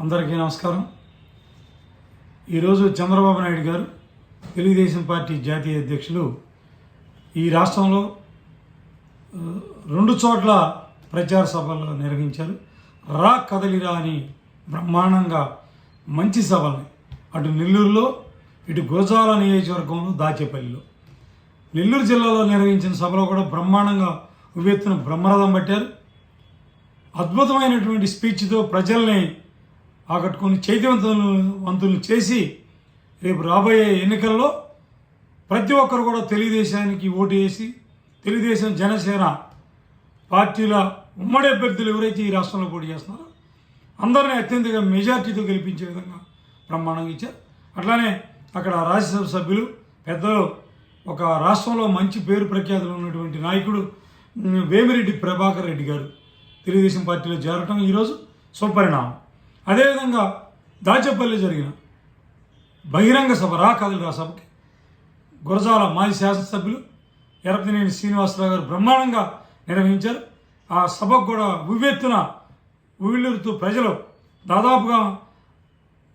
అందరికీ నమస్కారం. ఈరోజు చంద్రబాబు నాయుడు గారు తెలుగుదేశం పార్టీ జాతీయ అధ్యక్షులు. ఈ రాష్ట్రంలో రెండు చోట్ల ప్రచార సభలు నిర్వహించారు. రా కదలిరా అని బ్రహ్మాండంగా మంచి సభల్ని. అటు నెల్లూరులో ఇటు గోజాల నియోజకవర్గంలో దాచేపల్లిలో. నెల్లూరు జిల్లాలో నిర్వహించిన సభలో కూడా బ్రహ్మాండంగా ఉవ్వెత్తున బ్రహ్మరథం పట్టారు. అద్భుతమైనటువంటి స్పీచ్తో ప్రజల్ని ఆకట్టుకుని చైతన్యవంతులు వంతులు చేసి రేపు రాబోయే ఎన్నికల్లో ప్రతి ఒక్కరు కూడా తెలుగుదేశానికి ఓటు వేసి తెలుగుదేశం జనసేన పార్టీల ఉమ్మడి అభ్యర్థులు ఎవరైతే ఈ రాష్ట్రంలో పోటీ చేస్తున్నారో అందరినీ అత్యంతగా మెజార్టీతో గెలిపించే విధంగా బ్రహ్మాండంగా ఇచ్చారు. అట్లానే అక్కడ రాజ్యసభ సభ్యులు పెద్దలు ఒక రాష్ట్రంలో మంచి పేరు ప్రఖ్యాతులు ఉన్నటువంటి నాయకుడు వేమిరెడ్డి ప్రభాకర్ రెడ్డి గారు తెలుగుదేశం పార్టీలో చేరటం ఈరోజు సుపరిణామం. అదేవిధంగా దాచేపల్లి జరిగిన బహిరంగ సభ రా కదలి రా సభకి గురజాల మాజీ శాసనసభ్యులు ఎరపతినేని శ్రీనివాసరావు గారు బ్రహ్మాండంగా నిర్వహించారు. ఆ సభకు కూడా ఉవ్వెత్తున ఉవ్విళ్ళూరుతూ ప్రజలు దాదాపుగా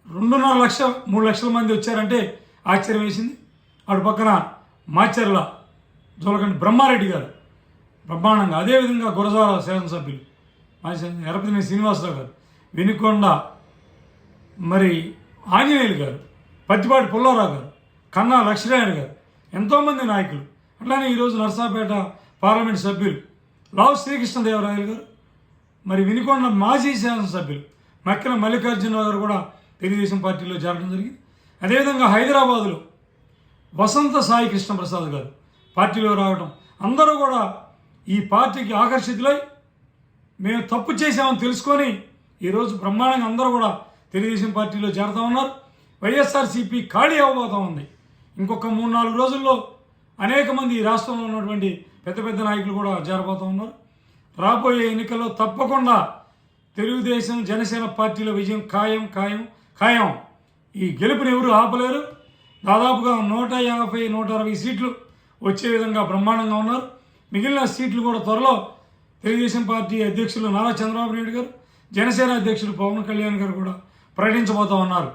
రెండున్నర లక్ష మూడు లక్షల మంది వచ్చారంటే ఆశ్చర్యం వేసింది. అటు పక్కన మాచర్ల జోలకండి బ్రహ్మారెడ్డి గారు బ్రహ్మాండంగా అదేవిధంగా గురజాల శాసనసభ్యులు మాజీ ఎరపతినేని శ్రీనివాసరావు గారు వినుకొండ మరి ఆంజనేయులు గారు పత్తిపాటి పుల్లారావు గారు కన్నా లక్ష్మీనారాయణ గారు ఎంతోమంది నాయకులు. అట్లానే ఈరోజు నర్సాపేట పార్లమెంట్ సభ్యులు లావు శ్రీకృష్ణదేవరాయలు గారు మరి వినుకొండ మాజీ శాసనసభ్యులు మక్కిన మల్లికార్జునరావు గారు కూడా తెలుగుదేశం పార్టీలో చేరడం జరిగింది. అదేవిధంగా హైదరాబాదులో వసంత సాయి కృష్ణప్రసాద్ గారు పార్టీలో రావడం అందరూ కూడా ఈ పార్టీకి ఆకర్షితులై మేము తప్పు చేశామని తెలుసుకొని ఈరోజు బ్రహ్మాండంగా అందరూ కూడా తెలుగుదేశం పార్టీలో చేరుతా ఉన్నారు. వైఎస్ఆర్సీపీ ఖాళీ అవ్వబోతా ఉంది. ఇంకొక మూడు నాలుగు రోజుల్లో అనేక మంది ఈ రాష్ట్రంలో ఉన్నటువంటి పెద్ద పెద్ద నాయకులు కూడా చేరబోతూ ఉన్నారు. రాబోయే ఎన్నికల్లో తప్పకుండా తెలుగుదేశం జనసేన పార్టీల విజయం ఖాయం ఖాయం ఖాయం. ఈ గెలుపుని ఎవరు ఆపలేరు. దాదాపుగా నూట యాభై నూట అరవై సీట్లు వచ్చే విధంగా బ్రహ్మాండంగా ఉన్నారు. మిగిలిన సీట్లు కూడా త్వరలో తెలుగుదేశం పార్టీ అధ్యక్షులు నారా చంద్రబాబు నాయుడు గారు జనసేన అధ్యక్షులు పవన్ కళ్యాణ్ గారు కూడా ప్రకటించబోతా ఉన్నారు.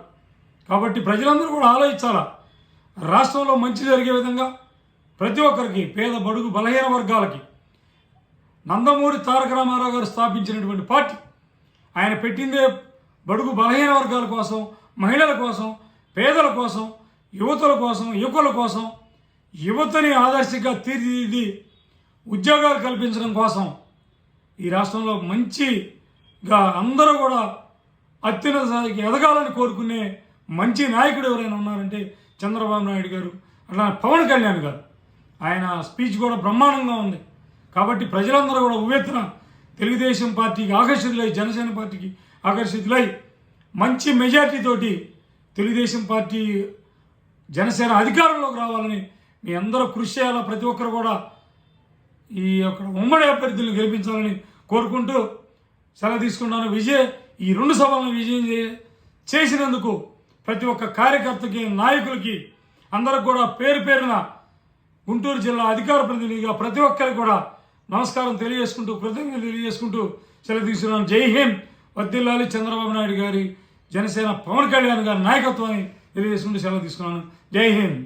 కాబట్టి ప్రజలందరూ కూడా ఆలోచించాలా? రాష్ట్రంలో మంచి జరిగే విధంగా ప్రతి ఒక్కరికి పేద బడుగు బలహీన వర్గాలకి నందమూరి తారక రామారావు గారు స్థాపించినటువంటి పార్టీ ఆయన పెట్టిందే బడుగు బలహీన వర్గాల కోసం మహిళల కోసం పేదల కోసం యువతుల కోసం యువకుల కోసం యువతని ఆదర్శంగా తీర్చిదిద్ది ఉద్యోగాలు కల్పించడం కోసం ఈ రాష్ట్రంలో మంచి గా అందరూ కూడా అత్యున్నత స్థాయికి ఎదగాలని కోరుకునే మంచి నాయకుడు ఎవరైనా ఉన్నారంటే చంద్రబాబు నాయుడు గారు అట్లా పవన్ కళ్యాణ్ గారు. ఆయన స్పీచ్ కూడా బ్రహ్మాండంగా ఉంది. కాబట్టి ప్రజలందరూ కూడా ఉవ్వెత్తున తెలుగుదేశం పార్టీకి ఆకర్షితులై జనసేన పార్టీకి ఆకర్షితులై మంచి మెజార్టీతోటి తెలుగుదేశం పార్టీ జనసేన అధికారంలోకి రావాలని మీ అందరూ కృషి చేయాలా? ప్రతి ఒక్కరు కూడా ఈ యొక్క ఉమ్మడి అభ్యర్థులను గెలిపించాలని కోరుకుంటూ సెలవు తీసుకున్నాను విజయ్ ఈ రెండు సభలను విజయం చేసినందుకు ప్రతి ఒక్క కార్యకర్తకి నాయకులకి అందరికి కూడా పేరు పేరున గుంటూరు జిల్లా అధికార ప్రతినిధిగా ప్రతి ఒక్కరికి కూడా నమస్కారం తెలియజేసుకుంటూ కృతజ్ఞతలు తెలియజేసుకుంటూ సెలవు తీసుకున్నాను. జై హింద్. వద్దిల్లాలి చంద్రబాబు నాయుడు గారి జనసేన పవన్ కళ్యాణ్ గారి నాయకత్వాన్ని తెలియజేసుకుంటూ సెలవు తీసుకున్నాను. జై హింద్.